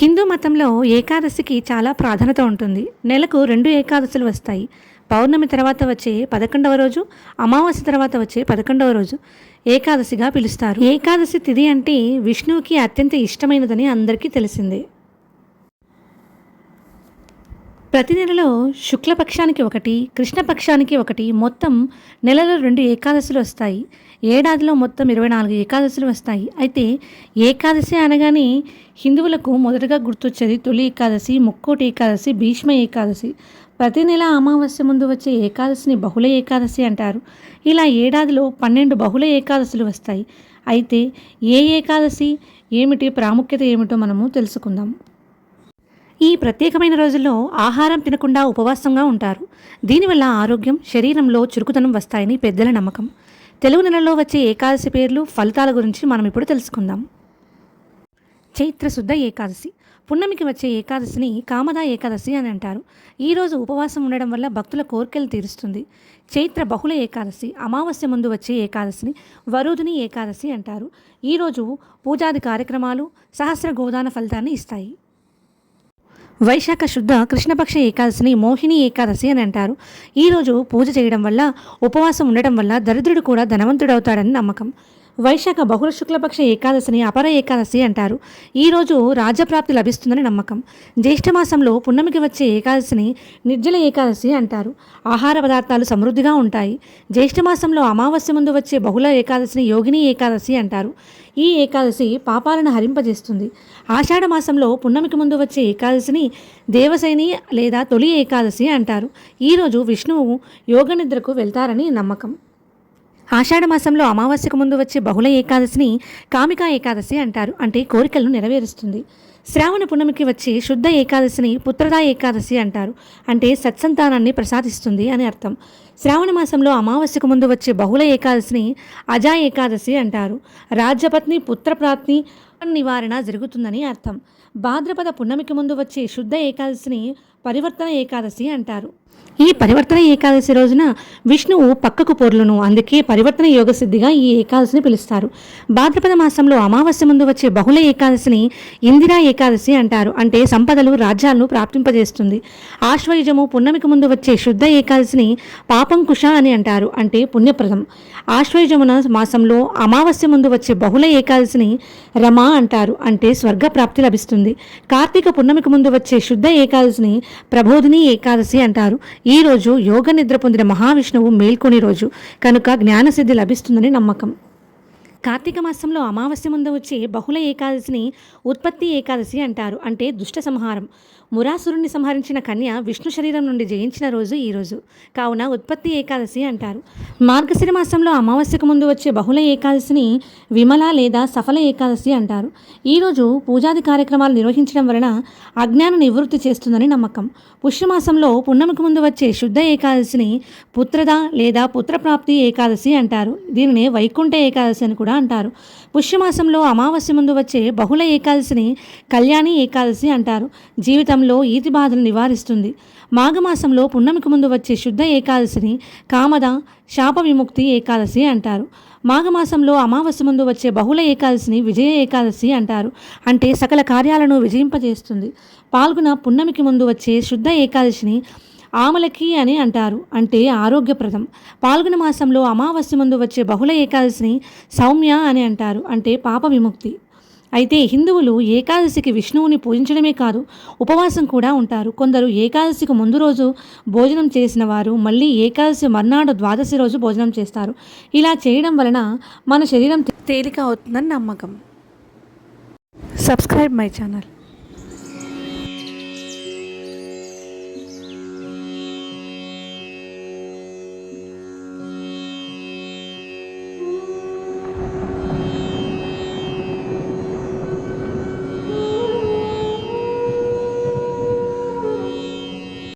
హిందూ మతంలో ఏకాదశికి చాలా ప్రాధాన్యత ఉంటుంది. నెలకు రెండు ఏకాదశులు వస్తాయి. పౌర్ణమి తర్వాత వచ్చే పదకొండవ రోజు అమావాస్య తర్వాత వచ్చే పదకొండవ రోజు ఏకాదశిగా పిలుస్తారు. ఏకాదశి తిథి అంటే విష్ణువుకి అత్యంత ఇష్టమైనదని అందరికీ తెలిసిందే. ప్రతి నెలలో శుక్లపక్షానికి ఒకటి కృష్ణపక్షానికి ఒకటి మొత్తం నెలలో రెండు ఏకాదశులు వస్తాయి. ఏడాదిలో మొత్తం ఇరవై నాలుగు ఏకాదశులు వస్తాయి. అయితే ఏకాదశి అనగానే హిందువులకు మొదటగా గుర్తొచ్చేది తొలి ఏకాదశి ముక్కోటి ఏకాదశి భీష్మ ఏకాదశి. ప్రతి నెల అమావాస్య ముందు వచ్చే ఏకాదశిని బహుళ ఏకాదశి అంటారు. ఇలా ఏడాదిలో పన్నెండు బహుళ ఏకాదశులు వస్తాయి. అయితే ఏ ఏకాదశి ఏమిటి ప్రాముఖ్యత ఏమిటో మనము తెలుసుకుందాం. ఈ ప్రత్యేకమైన రోజుల్లో ఆహారం తినకుండా ఉపవాసంగా ఉంటారు. దీనివల్ల ఆరోగ్యం శరీరంలో చురుకుతనం వస్తాయని పెద్దల నమ్మకం. తెలుగు నెలలో వచ్చే ఏకాదశి పేర్లు ఫలితాల గురించి మనం ఇప్పుడు తెలుసుకుందాం. చైత్ర శుద్ధ ఏకాదశి. పున్నమికి వచ్చే ఏకాదశిని కామదా ఏకాదశి అని అంటారు. ఈరోజు ఉపవాసం ఉండడం వల్ల భక్తుల కోరికలు తీరుస్తుంది. చైత్ర బహుళ ఏకాదశి. అమావాస్య ముందు వచ్చే ఏకాదశిని వరుదిని ఏకాదశి అంటారు. ఈరోజు పూజాది కార్యక్రమాలు సహస్ర గోదాన ఫలితాన్ని ఇస్తాయి. వైశాఖ శుద్ధ కృష్ణపక్ష ఏకాదశిని మోహిని ఏకాదశి అని అంటారు. ఈరోజు పూజ చేయడం వల్ల ఉపవాసం ఉండటం వల్ల దరిద్రుడు కూడా ధనవంతుడవుతాడని నమ్మకం. వైశాఖ బహుళ శుక్లపక్ష ఏకాదశిని అపర ఏకాదశి అంటారు. ఈరోజు రాజ్యప్రాప్తి లభిస్తుందని నమ్మకం. జ్యేష్ఠమాసంలో పున్నమికి వచ్చే ఏకాదశిని నిర్జల ఏకాదశి అంటారు. ఆహార పదార్థాలు సమృద్ధిగా ఉంటాయి. జ్యేష్ఠమాసంలో అమావాస్య ముందు వచ్చే బహుళ ఏకాదశిని యోగిని ఏకాదశి అంటారు. ఈ ఏకాదశి పాపాలను హరింపజేస్తుంది. ఆషాఢ మాసంలో పున్నమికి ముందు వచ్చే ఏకాదశిని దేవసేని లేదా తొలి ఏకాదశి అంటారు. ఈరోజు విష్ణువు యోగ నిద్రకు వెళ్తారని నమ్మకం. ఆషాఢ మాసంలో అమావాస్యకు ముందు వచ్చే బహుళ ఏకాదశిని కామికా ఏకాదశి అంటారు. అంటే కోరికలను నెరవేరుస్తుంది. శ్రావణ పున్నమికి వచ్చే శుద్ధ ఏకాదశిని పుత్రదా ఏకాదశి అంటారు. అంటే సత్సంతానాన్ని ప్రసాదిస్తుంది అని అర్థం. శ్రావణ మాసంలో అమావాస్యకు ముందు వచ్చే బహుళ ఏకాదశిని అజా ఏకాదశి అంటారు. రాజ్యపత్ని పుత్రప్రాప్తి నివారణ జరుగుతుందని అర్థం. భాద్రపద పున్నమికి ముందు వచ్చే శుద్ధ ఏకాదశిని పరివర్తన ఏకాదశి అంటారు. ఈ పరివర్తన ఏకాదశి రోజున విష్ణువు పక్కకు పొర్లును. అందుకే పరివర్తన యోగ సిద్ధిగా ఈ ఏకాదశిని పిలుస్తారు. భాద్రపద మాసంలో అమావాస్య ముందు వచ్చే బహుళ ఏకాదశిని ఇందిరా ఏకాదశి అంటారు. అంటే సంపదలు రాజ్యాలను ప్రాప్తింపజేస్తుంది. ఆశ్వయుజము పున్నమికి ముందు వచ్చే శుద్ధ ఏకాదశిని పాపం కుష అని అంటారు. అంటే పుణ్యప్రదం. ఆశ్వయుజమున మాసంలో అమావాస్య ముందు వచ్చే బహుళ ఏకాదశిని రమ అంటారు. అంటే స్వర్గ ప్రాప్తి లభిస్తుంది. కార్తీక పున్నమికి ముందు వచ్చే శుద్ధ ఏకాదశిని ప్రబోధిని ఏకాదశి అంటారు. ఈ రోజు యోగ నిద్ర పొందిన మహావిష్ణువు మేల్కొని రోజు. కనుక జ్ఞానసిద్ధి లభిస్తుందని నమ్మకం. కార్తీక మాసంలో అమావాస్య ముందు వచ్చే బహుళ ఏకాదశిని ఉత్పత్తి ఏకాదశి అంటారు అంటే దుష్ట సంహారం. మురాసురుణ్ణి సంహరించిన కన్య విష్ణు శరీరం నుండి జయించిన రోజు ఈ రోజు. కావున ఉత్పత్తి ఏకాదశి అంటారు. మార్గశిర మాసంలో అమావాస్యకు ముందు వచ్చే బహుళ ఏకాదశిని విమల లేదా సఫల ఏకాదశి అంటారు. ఈరోజు పూజాది కార్యక్రమాలు నిర్వహించడం వలన అజ్ఞాన నివృత్తి చేస్తుందని నమ్మకం. పుష్యమాసంలో పున్నమికి ముందు వచ్చే శుద్ధ ఏకాదశిని పుత్రద లేదా పుత్రప్రాప్తి ఏకాదశి అంటారు. దీనిని వైకుంఠ ఏకాదశి అని కూడా అంటారు. పుష్యమాసంలో అమావాస్య ముందు వచ్చే బహుళ ఏకాదశిని కళ్యాణి ఏకాదశి అంటారు. జీవితంలో ఈతి బాధలు నివారిస్తుంది. మాఘమాసంలో పున్నమికి ముందు వచ్చే శుద్ధ ఏకాదశిని కామద శాప విముక్తి ఏకాదశి అంటారు. మాఘమాసంలో అమావాస్య ముందు వచ్చే బహుళ ఏకాదశిని విజయ ఏకాదశి అంటారు. అంటే సకల కార్యాలను విజయింపజేస్తుంది. పాల్గొన పున్నమికి ముందు వచ్చే శుద్ధ ఏకాదశిని ఆమలకి అని అంటారు. అంటే ఆరోగ్యప్రదం. పాల్గొన మాసంలో అమావాస్య ముందు వచ్చే బహుళ ఏకాదశిని సౌమ్య అని అంటారు. అంటే పాప విముక్తి. అయితే హిందువులు ఏకాదశికి విష్ణువుని పూజించడమే కాదు ఉపవాసం కూడా ఉంటారు. కొందరు ఏకాదశికి ముందు రోజు భోజనం చేసిన వారు మళ్ళీ ఏకాదశి మర్నాడు ద్వాదశి రోజు భోజనం చేస్తారు. ఇలా చేయడం వలన మన శరీరం తేలిక అవుతుందని నమ్మకం. Subscribe my channel.